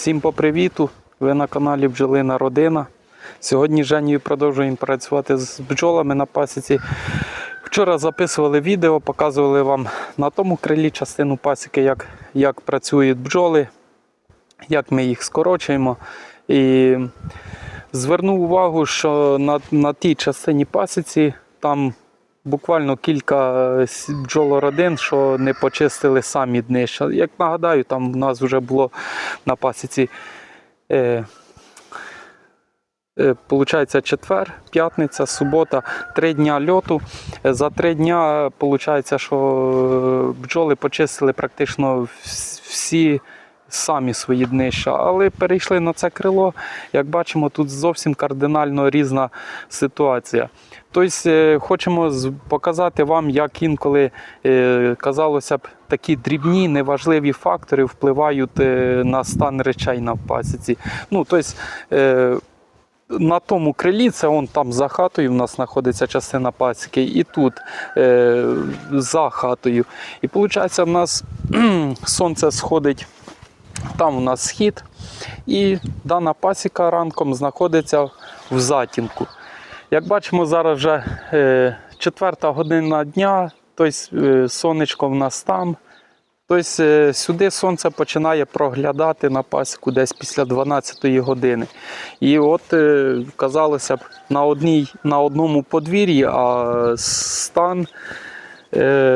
Всім по привіту! Ви на каналі Бджолина Родина. Сьогодні з продовжуємо працювати з бджолами на пасіці. Вчора записували відео, показували вам на тому крилі частину пасіки, як, як працюють бджоли, як ми їх скорочуємо. І звернув увагу, що на, на тій частині пасіці там буквально кілька е, бджолородин, що не почистили самі днища. Як нагадаю, там у нас вже було на пасіці. Е, е, Получається четвер, п'ятниця, субота, три дня льоту. За три дня виходить, що е, бджоли почистили практично всі самі свої днища, але перейшли на це крило. Як бачимо, тут зовсім кардинально різна ситуація. Тобто, е, хочемо показати вам, як інколи е, казалося б, такі дрібні, неважливі фактори впливають е, на стан речей на пасіці. Ну, тобто, на тому крилі, це он там за хатою, в нас знаходиться частина пасіки, і тут за хатою. І виходить, в нас сонце сходить, там у нас схід, і дана пасіка ранком знаходиться в затінку. Як бачимо, зараз вже е, четверта година дня, тобто сонечко в нас там. Тобто сюди сонце починає проглядати на пасіку десь після 12 години. І от казалося б, на, одній, на одному подвір'ї, а стан,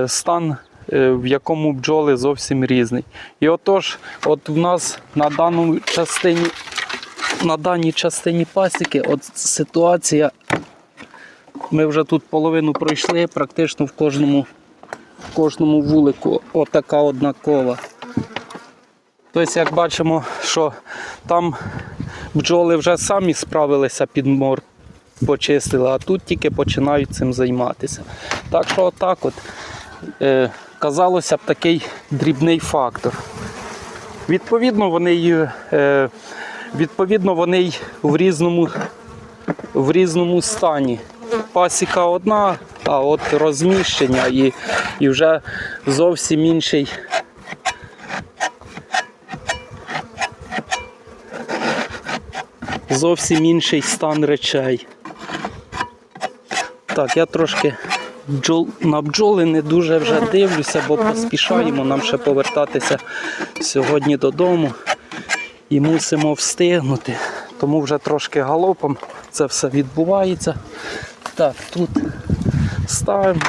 стан в якому бджоли зовсім різний. І отож, от в нас на даному частині, на даній частині пасіки, от ситуація. Ми вже тут половину пройшли, практично в кожному в кожному вулику отака однакова. Тобто, як бачимо, що там бджоли вже самі справилися під мор, почистили, а тут тільки починають цим займатися. Так що отак от, е, казалося б, такий дрібний фактор. Відповідно, вони, е, відповідно, вони в різному, в різному стані. Пасіка одна, а от розміщення і, і вже зовсім інший. Зовсім інший стан речей. Так, я трошки бджол, на бджоли не дуже вже дивлюся, бо поспішаємо нам ще повертатися сьогодні додому і мусимо встигнути. Тому вже трошки галопом це все відбувається. Так, тут ставимо.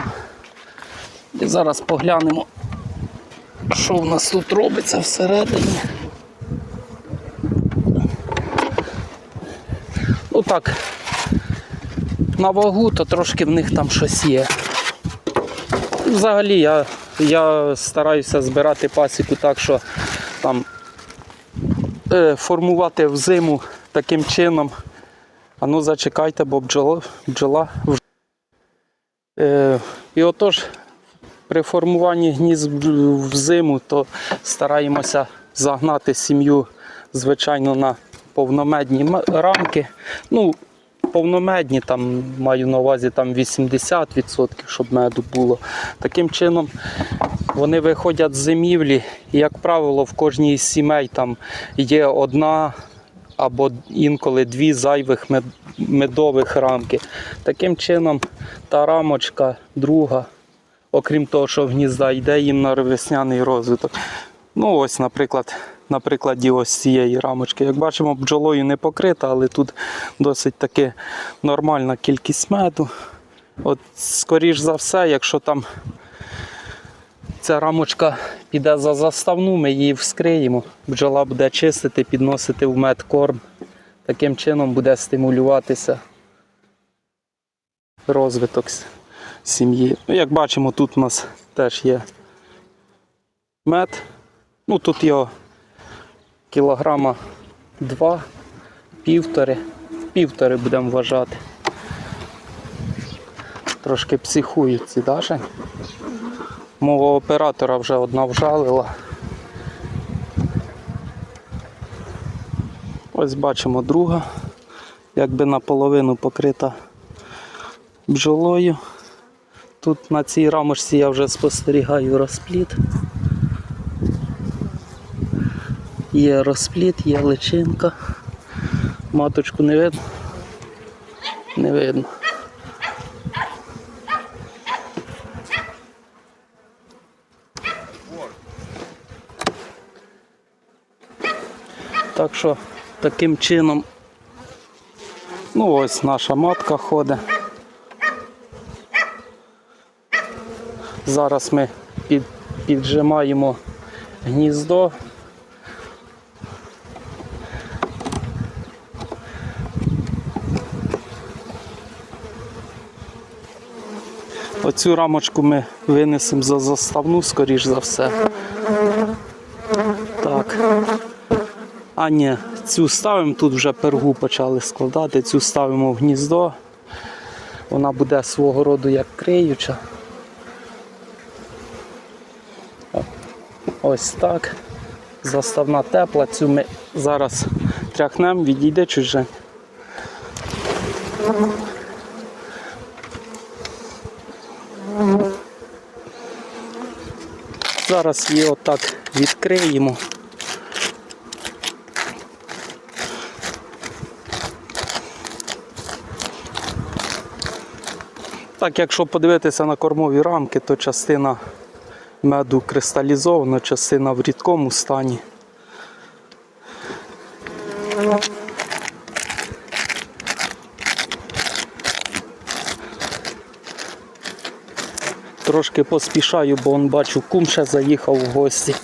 І зараз поглянемо, що в нас тут робиться всередині. Ну так, на вагу, то трошки в них там щось є. Взагалі я, я стараюся збирати пасіку так, що там е, формувати взиму таким чином. А ну зачекайте, бо бджола, бджола вже. Е, і отож, при формуванні гнізд бдж- взиму, то стараємося загнати сім'ю, звичайно, на повномедні рамки. Ну, повномедні, там маю на увазі там 80%, щоб меду було. Таким чином вони виходять з зимівлі, і, як правило, в кожній із сімей там є одна або інколи дві зайвих медових рамки. Таким чином, та рамочка, друга, окрім того, що в гнізда йде їм на весняний розвиток. Ну, ось, наприклад, на прикладі ось цієї рамочки. Як бачимо, бджолою не покрита, але тут досить таки нормальна кількість меду. От, скоріш за все, якщо там ця рамочка піде за заставну, ми її вскриємо. Бджола буде чистити, підносити в мед корм. Таким чином буде стимулюватися розвиток сім'ї. Ну, як бачимо, тут у нас теж є мед. Ну, тут його кілограма два, півтори. Півтори будемо вважати. Трошки психують ці даже. Мого оператора вже одна вжалила. Ось бачимо друга, якби наполовину покрита бджолою. Тут на цій рамочці я вже спостерігаю розпліт. Є розпліт, є личинка. Маточку не видно? Не видно. Так що таким чином, ну ось наша матка ходить. Зараз ми під, піджимаємо гніздо. Оцю рамочку ми винесемо за заставну, скоріш за все. А цю ставимо, тут вже пергу почали складати, цю ставимо в гніздо. Вона буде свого роду як криюча. Ось так. Заставна тепла, цю ми зараз тряхнемо, відійде чуже. Зараз її отак відкриємо. Так, якщо подивитися на кормові рамки, то частина меду кристалізована, частина в рідкому стані. Трошки поспішаю, бо он бачу, кум ще заїхав в гості.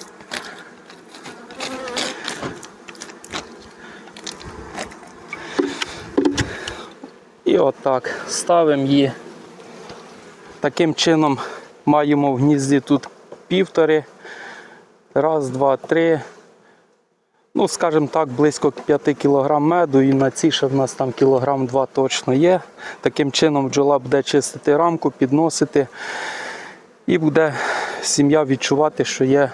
І отак ставимо її. Таким чином маємо в гнізді тут півтори. Раз, два, три. Ну, скажімо так, близько 5 кг меду і на ці ще в нас там кілограм 2 точно є. Таким чином бджола буде чистити рамку, підносити. І буде сім'я відчувати, що є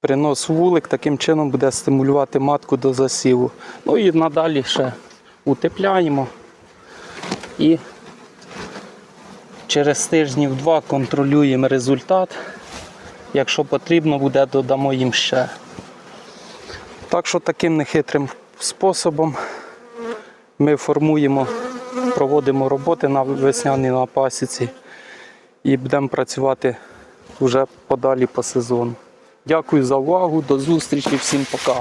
принос вулик, таким чином буде стимулювати матку до засіву. Ну і надалі ще утепляємо і через тижнів два контролюємо результат. Якщо потрібно буде, додамо їм ще. Так що таким нехитрим способом ми формуємо, проводимо роботи на весняній на пасіці і будемо працювати вже подалі по сезону. Дякую за увагу, до зустрічі, всім пока.